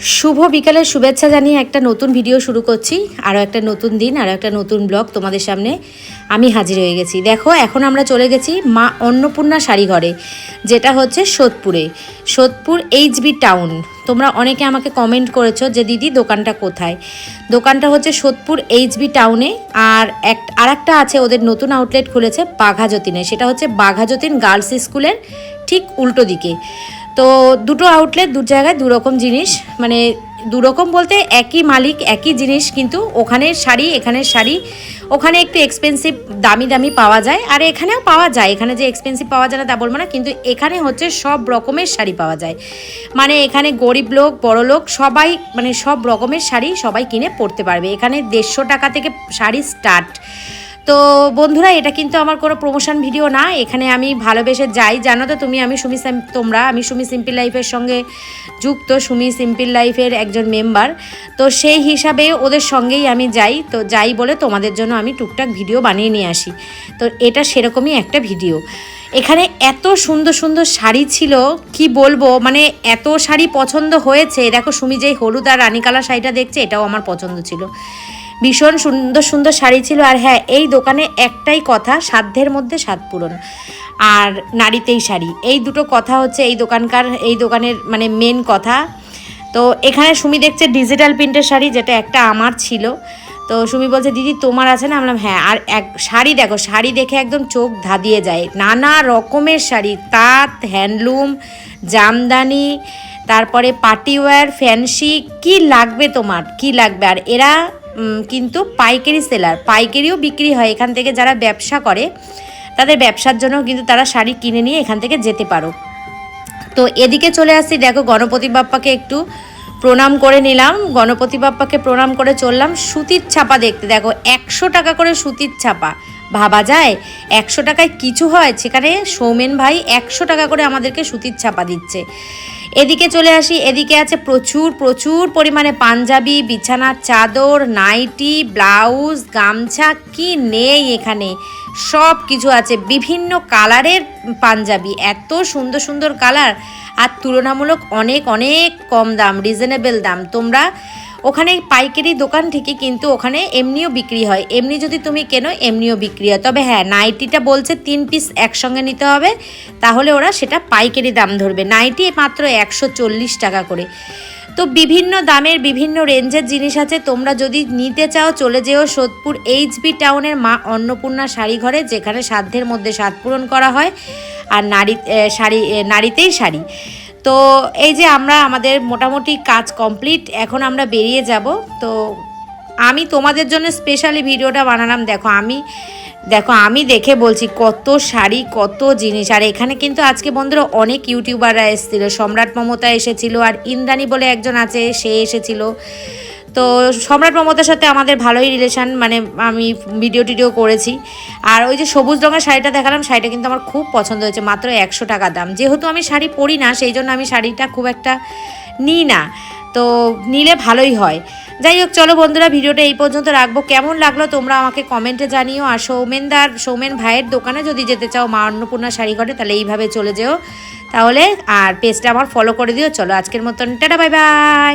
শুভ বিকালের শুভেচ্ছা জানিয়ে একটা নতুন ভিডিও শুরু করছি। আরও একটা নতুন দিন, আরও একটা নতুন ব্লগ তোমাদের সামনে আমি হাজির হয়ে গেছি। দেখো, এখন আমরা চলে গেছি মা অন্নপূর্ণা শাড়িঘরে, যেটা হচ্ছে সোদপুরে। Sodepur HB town. তোমরা অনেকে আমাকে কমেন্ট করেছ যে, দিদি, দোকানটা কোথায়? দোকানটা হচ্ছে সোদপুর এইচবি টাউনে, আর এক আর একটা আছে ওদের নতুন আউটলেট খুলেছে বাঘাযতীনে। সেটা হচ্ছে বাঘাযতীন গার্লস স্কুলের ঠিক উল্টো দিকে। তো দুটো আউটলেট দু জায়গায় দুরকম জিনিস মানে দুরকম বলতে একই মালিক, একই জিনিস, কিন্তু ওখানের শাড়ি, এখানের শাড়ি, ওখানে একটু এক্সপেন্সিভ দামি দামি পাওয়া যায়, আর এখানেও পাওয়া যায়, এখানে যে এক্সপেন্সিভ পাওয়া যায় না তা বলব না, কিন্তু এখানে হচ্ছে সব রকমের শাড়ি পাওয়া যায়। মানে এখানে গরিব লোক, বড় লোক, সবাই মানে সব রকমের শাড়ি সবাই কিনে পরতে পারবে। এখানে দেড়শো টাকা থেকে শাড়ি স্টার্ট তো বন্ধুরা, এটা কিন্তু আমার কোনো প্রমোশন ভিডিও না। এখানে আমি ভালোবেসে যাই। জানো তো তুমি, আমি সুমি তোমরা, আমি সুমি সিম্পল লাইফের সঙ্গে যুক্ত, সুমি সিম্পল লাইফের একজন মেম্বার তো সেই হিসাবে ওদের সঙ্গেই আমি যাই। তো যাই বলে তোমাদের জন্য আমি টুকটাক ভিডিও বানিয়ে নিয়ে আসি। তো এটা সেরকমই একটা ভিডিও এখানে এত সুন্দর সুন্দর শাড়ি ছিল, কি বলব? মানে এত শাড়ি পছন্দ হয়েছে। দেখো সুমি যেই হলুদ আর রানী কালার শাড়িটা দেখছে, এটাও আমার পছন্দ ছিল। ভীষণ সুন্দর সুন্দর শাড়ি ছিল আর হ্যাঁ এই দোকানে একটাই কথা, সাধ্যের মধ্যে স্বাদ পূরণ। আর নারীতেই শাড়ি। এই দুটো কথা হচ্ছে এই দোকানকার, এই দোকানের মানে মেন কথা। তো এখানে সুমি দেখছে ডিজিটাল প্রিন্টের শাড়ি, যেটা একটা আমার ছিল। তো সুমি বলছে, দিদি, তোমার আছে না? আমি বললাম হ্যাঁ আর এক শাড়ি দেখো, শাড়ি দেখে একদম চোখ ধাঁধিয়ে যায়। নানা রকমের শাড়ি, তাঁত হ্যান্ডলুম জামদানি, তারপরে পার্টিওয়্যার ফ্যান্সি কি লাগবে তোমার? কি লাগবে? আর এরা কিন্তু পাইকারি সেলার, পাইকারিও বিক্রি হয় এখান থেকে যারা ব্যবসা করে, তাদের ব্যবসার জন্য কিন্তু তারা শাড়ি কিনে নিয়ে এখান থেকে যেতে পারো। তো এদিকে চলে আসছি দেখো গণপতি বাপ্পাকে একটু প্রণাম করে নিলাম, গণপতি বাপ্পাকে প্রণাম করে চললাম, সুতির ছাপা দেখতে, দেখো একশো টাকা করে সুতির ছাপা, ভাবা যায়? একশো টাকায় কিছু হয়? সেখানে সৌমেন ভাই একশো টাকা করে আমাদেরকে সুতির ছাপা দিচ্ছে। এদিকে চলে আসি, এদিকে আছে প্রচুর প্রচুর পরিমাণে পাঞ্জাবি, বিছানার চাদর, নাইটি, ব্লাউজ, গামছা, কি নেই এখানে? সব কিছু আছে, বিভিন্ন কালারের পাঞ্জাবি, এত সুন্দর সুন্দর কালার। আর তুলনামূলক অনেক অনেক কম দাম রিজনেবল দাম। তোমরা ওখানে পাইকারি দোকান থেকে কিন্তু ওখানে এমনিও বিক্রি হয়। এমনি যদি তুমি কেনো, এমনিও বিক্রি হয়। তবে হ্যাঁ নাইটিটা বলছে তিন পিস একসঙ্গে নিতে হবে। তাহলে ওরা সেটা পাইকারি দাম ধরবে। নাইটি মাত্র একশো চল্লিশ টাকা করে। তো বিভিন্ন দামের বিভিন্ন রেঞ্জের জিনিস আছে। তোমরা যদি নিতে চাও, চলে যেও সোদপুর এইচবি টাউনের মা অন্নপূর্ণা শাড়ি ঘরে, যেখানে সাধ্যের মধ্যে স্বাদ পূরণ করা হয়। আর নারী শাড়ি নারীতেই শাড়ি। তো এই যে আমরা আমাদের মোটামুটি কাজ কমপ্লিট, এখন আমরা বেরিয়ে যাব। তো আমি তোমাদের জন্য স্পেশালি ভিডিওটা বানালাম। দেখো আমি দেখো আমি দেখে বলছি কত শাড়ি, কত জিনিস। আর এখানে কিন্তু আজকে বন্ধুরা অনেক ইউটিউবাররা এসেছিল। সম্রাট মমতা এসেছিল আর ইন্দ্রাণী বলে একজন আছে, সে এসেছিল। তো সম্রাট মমতার সাথে আমাদের ভালোই রিলেশান মানে আমি ভিডিও টিডিও করেছি। আর ওই যে সবুজ রঙের শাড়িটা দেখালাম, শাড়িটা কিন্তু আমার খুব পছন্দ হয়েছে, মাত্র একশো টাকা দাম। যেহেতু আমি শাড়ি পরি না, সেই জন্য আমি শাড়িটা খুব একটা নিই না। তো নিলে ভালোই হয়। যাই হোক, চলো বন্ধুরা, ভিডিওটা এই পর্যন্ত রাখব। কেমন লাগল তোমরা আমাকে কমেন্টে জানিও। আর সৌমেনদার সৌমেন ভাইয়ের দোকানে যদি যেতে চাও মা অন্নপূর্ণা শাড়ি ঘরে, তাহলে এইভাবে চলে যেও। তাহলে আর পেজটা আমার ফলো করে দিও। চলো আজকের মতন, টাটা বাই বাই